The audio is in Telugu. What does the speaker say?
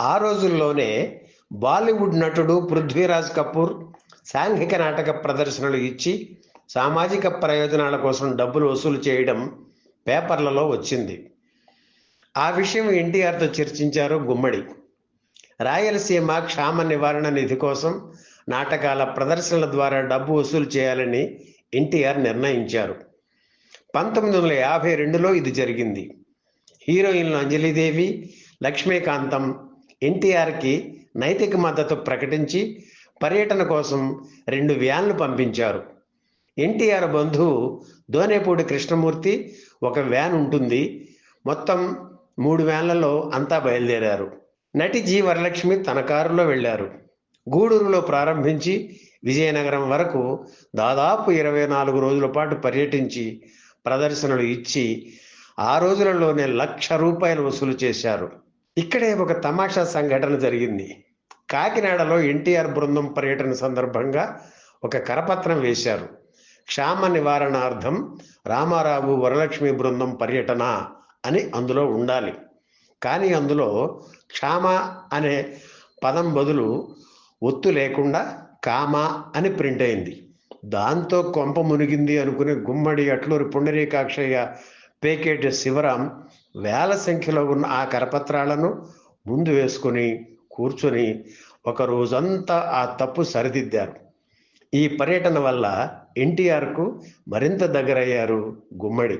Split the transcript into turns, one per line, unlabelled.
ఆ రోజుల్లోనే బాలీవుడ్ నటుడు పృథ్వీరాజ్ కపూర్ సాంఘిక నాటక ప్రదర్శనలు ఇచ్చి సామాజిక ప్రయోజనాల కోసం డబ్బులు వసూలు చేయడం పేపర్లలో వచ్చింది. ఆ విషయం ఎన్టీఆర్తో చర్చించారు గుమ్మడి. రాయలసీమ క్షామ నివారణ నిధి కోసం నాటకాల ప్రదర్శనల ద్వారా డబ్బు వసూలు చేయాలని ఎన్టీఆర్ నిర్ణయించారు. పంతొమ్మిది వందల యాభై రెండులో ఇది జరిగింది. హీరోయిన్లు అంజలిదేవి లక్ష్మీకాంతం ఎన్టీఆర్కి నైతిక మద్దతు ప్రకటించి పర్యటన కోసం రెండు వ్యాన్లు పంపించారు. ఎన్టీఆర్ బంధువు దోనేపూడి కృష్ణమూర్తి ఒక వ్యాన్ ఉంటుంది. మొత్తం మూడు వ్యాన్లలో అంతా బయలుదేరారు. నటి జి వరలక్ష్మి తన కారులో వెళ్ళారు. గూడూరులో ప్రారంభించి విజయనగరం వరకు దాదాపు ఇరవై నాలుగు రోజుల పాటు పర్యటించి ప్రదర్శనలు ఇచ్చి ఆ రోజులలోనే లక్ష రూపాయలు వసూలు చేశారు. ఇక్కడే ఒక తమాషా సంఘటన జరిగింది. కాకినాడలో ఎన్టీఆర్ బృందం పర్యటన సందర్భంగా ఒక కరపత్రం వేశారు. క్షామ నివారణార్థం రామారావు వరలక్ష్మి బృందం పర్యటన అని అందులో ఉండాలి. కానీ అందులో క్షామ అనే పదం బదులు ఒత్తు లేకుండా కామ అని ప్రింట్ అయింది. దాంతో కొంప మునిగింది అనుకుని గుమ్మడి అట్లూరి పుండరీకాక్షయ్య పేకేటి శివరాం వేల సంఖ్యలో ఉన్న ఆ కరపత్రాలను ముందు వేసుకొని కూర్చొని ఒక రోజంతా ఆ తప్పు సరిదిద్దారు. ఈ పర్యటన వల్ల ఎన్టీఆర్కు మరింత దగ్గరయ్యారు గుమ్మడి.